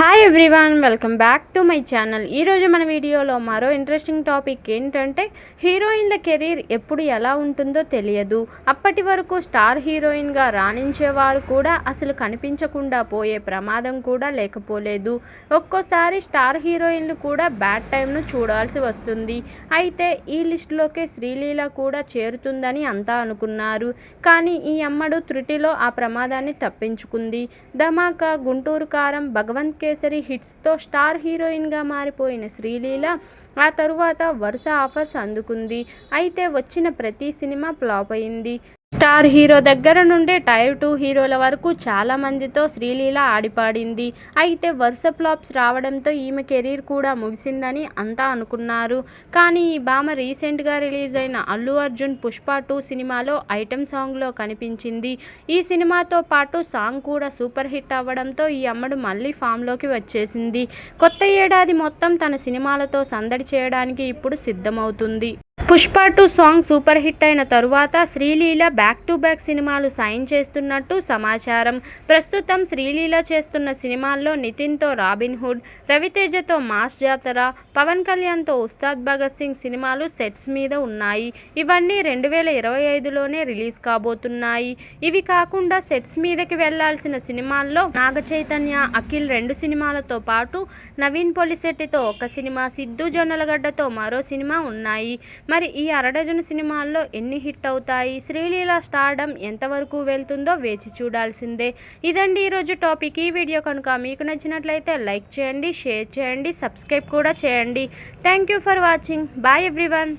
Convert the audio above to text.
Hi everyone welcome back to my channel ఈరోజు మన వీడియోలో మరో ఇంట్రెస్టింగ్ టాపిక్ ఏంటంటే హీరోయిన్ల కెరీర్ ఎప్పుడు ఎలా ఉంటుందో తెలియదు. అప్పటి వరకు స్టార్ హీరోయిన్గా రాణించేవారు కూడా అసలు కనిపించకుండా పోయే ప్రమాదం కూడా లేకపోలేదు. ఒక్కోసారి స్టార్ హీరోయిన్లు కూడా బ్యాడ్ టైంను చూడాల్సి వస్తుంది. అయితే ఈ లిస్టులోకే శ్రీలీల కూడా చేరుతుందని అంతా అనుకున్నారు. కానీ ఈ అమ్మడు త్రుటిలో ఆ ప్రమాదాన్ని తప్పించుకుంది. ధమాకా గుంటూరు కారం భగవంత్ కేసరి హిట్స్తో స్టార్ హీరోయిన్గా మారిపోయిన శ్రీలీల ఆ తరువాత వరుస ఆఫర్స్ అందుకుంది. అయితే వచ్చిన ప్రతి సినిమా ఫ్లాప్ అయింది. స్టార్ హీరో దగ్గర నుండి టైర్ టూ హీరోల వరకు చాలా మందితో శ్రీలీల ఆడిపాడింది. అయితే వరుస ఫ్లాప్స్ రావడంతో ఈమె కెరీర్ కూడా ముగిసిందని అంతా అనుకున్నారు. కానీ ఈ భామ రీసెంట్గా రిలీజ్ అయిన అల్లు అర్జున్ పుష్ప టూ సినిమాలో ఐటెం సాంగ్లో కనిపించింది. ఈ సినిమాతో పాటు సాంగ్ కూడా సూపర్ హిట్ అవ్వడంతో ఈ అమ్మడు మళ్ళీ ఫామ్లోకి వచ్చేసింది. కొత్త ఏడాది మొత్తం తన సినిమాలతో సందడి చేయడానికి ఇప్పుడు సిద్ధమవుతుంది. Pushpa two song super hit అయిన తరువాత శ్రీలీల బ్యాక్ టు బ్యాక్ సినిమాలు సైన్ చేస్తున్నట్టు సమాచారం. ప్రస్తుతం శ్రీలీల చేస్తున్న సినిమాల్లో నితిన్తో రాబిన్ హుడ్ రవితేజతో మాస్ జాతర పవన్ కళ్యాణ్తో ఉస్తాద్ భగత్ సింగ్ సినిమాలు సెట్స్ మీద ఉన్నాయి. ఇవన్నీ రెండు వేల ఇరవై ఐదులోనే రిలీజ్ కాబోతున్నాయి. ఇవి కాకుండా సెట్స్ మీదకి వెళ్ళాల్సిన సినిమాల్లో నాగ చైతన్య అఖిల్ రెండు సినిమాలతో పాటు నవీన్ పొలిశెట్టితో ఒక సినిమా సిద్ధు జొన్నలగడ్డతో మరో సినిమా ఉన్నాయి. మరి ఈ అరడజను సినిమాల్లో ఎన్ని హిట్ అవుతాయి? శ్రీలీల స్టార్డమ్ ఎంతవరకు వెళ్తుందో వేచి చూడాల్సిందే. ఇదండి ఈరోజు టాపిక్. ఈ వీడియో కనుక మీకు నచ్చినట్లయితే లైక్ చేయండి షేర్ చేయండి సబ్స్క్రైబ్ కూడా చేయండి. Thank you for watching. Bye everyone.